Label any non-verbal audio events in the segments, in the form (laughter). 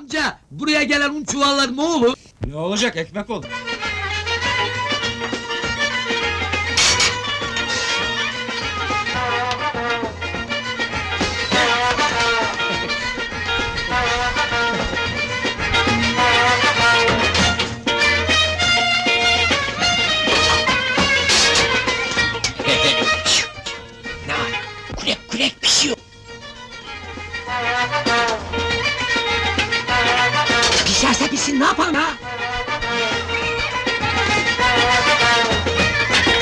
Amca buraya gelen un çuvalları ne olur? Ne olacak ekmek ol. Pişsin ne yapalım ha?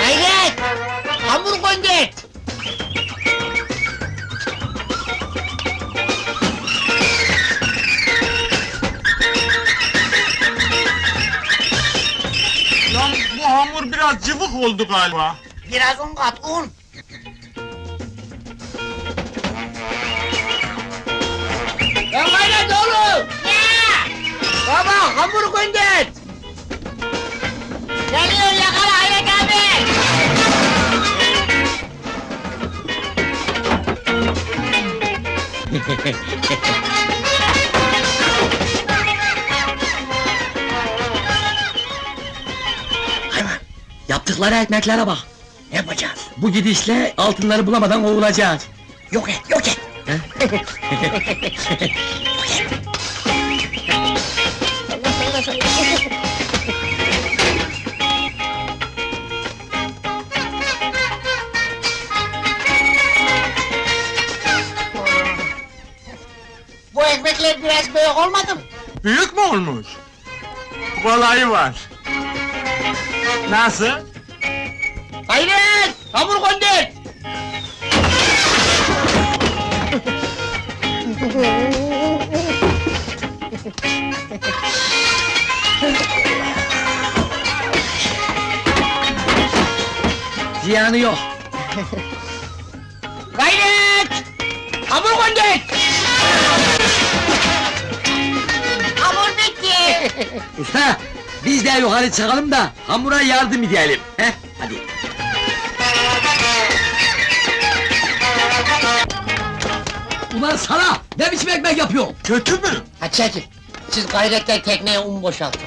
Hayret! Hamur gönder! Lan bu hamur biraz cıvık oldu galiba. Biraz un kat, un! Baba hamur gönder! Geliyor yakala Hayret abi! Hayvan yaptıkları ekmeklere bak. Ne yapacağız? Bu gidişle altınları bulamadan kovulacağız. Yok et yok et. (laughs) Bu ekmekler biraz büyük olmadı mı? Büyük mü olmuş? Kolayı var. Nasıl? Hayret! Hamur gönder! Ziyanı yok. (laughs) Gayret! Hamur gönder! Hamur bitti! Usta biz de yukarı çıkalım da hamura yardım edelim. Heh, hadi. Ulan sana ne biçim ekmek yapıyorsun? Kötü mü? Ha çekil! Siz gayretle tekneye un boşaltın.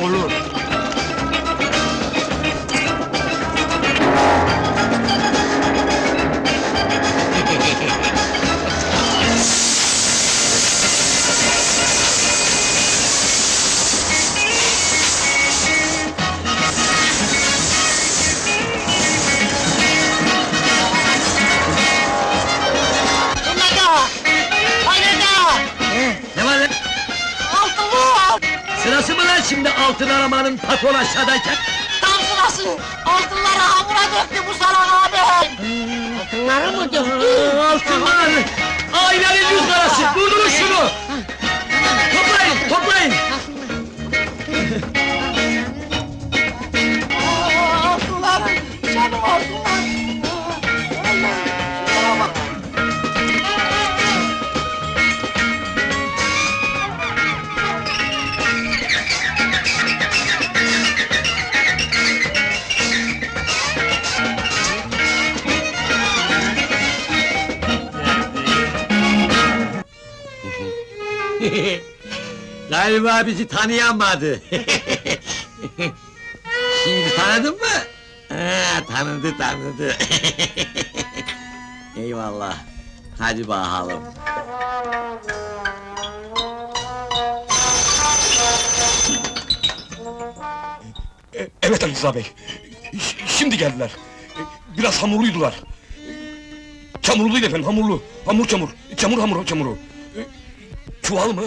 Olur. Şimdi altın aramanın patron aşağıdayken? Tam sırası! Altınları hamura döktü (laughs) Galiba bizi tanıyamadı. (laughs) Şimdi tanıdın mı? Ha, tanıdı tanıdı. (laughs) Eyvallah. Hadi bakalım. Evet Ali Rıza Bey. Ş- Şimdi geldiler. Biraz hamurluydular. Çamurluydu efendim, hamurlu. Hamur çamur. Çamur hamuru çamuru. Çuval mı?